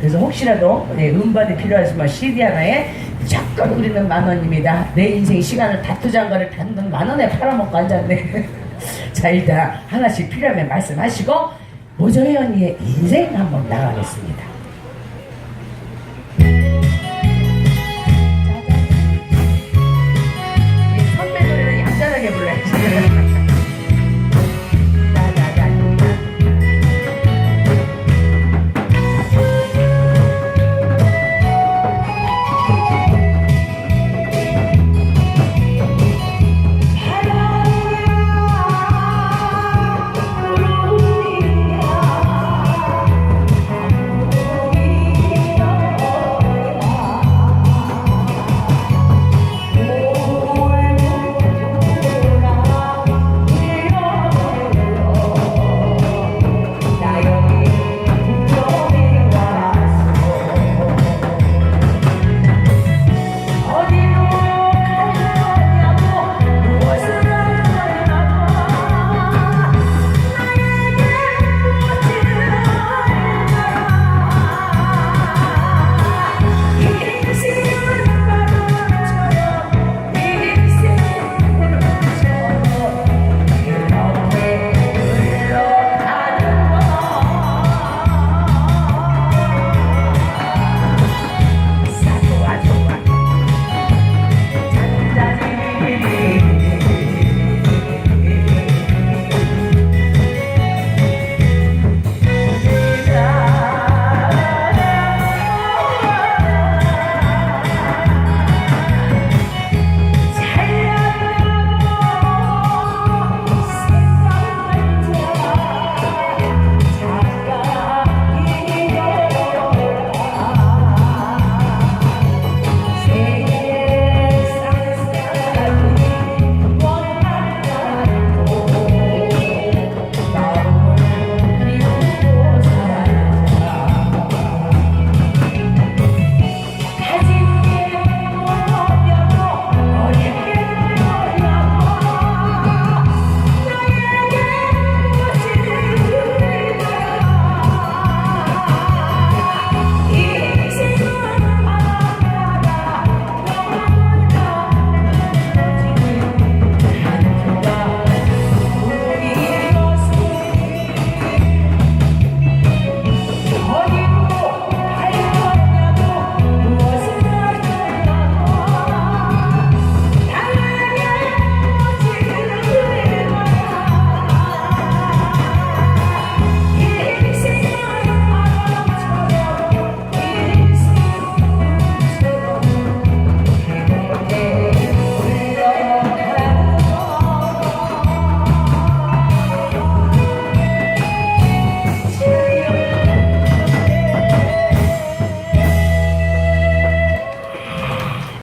그래서 혹시라도 네, 음반이 필요하시면 CD 하나에 무조건 우리는 만 원입니다. 내 인생 시간을 다 투자한 거를 단돈 만 원에 팔아먹고 앉았네. 자 일단 하나씩 필요하면 말씀하시고 모조희 언니의 인생 한번 나가겠습니다.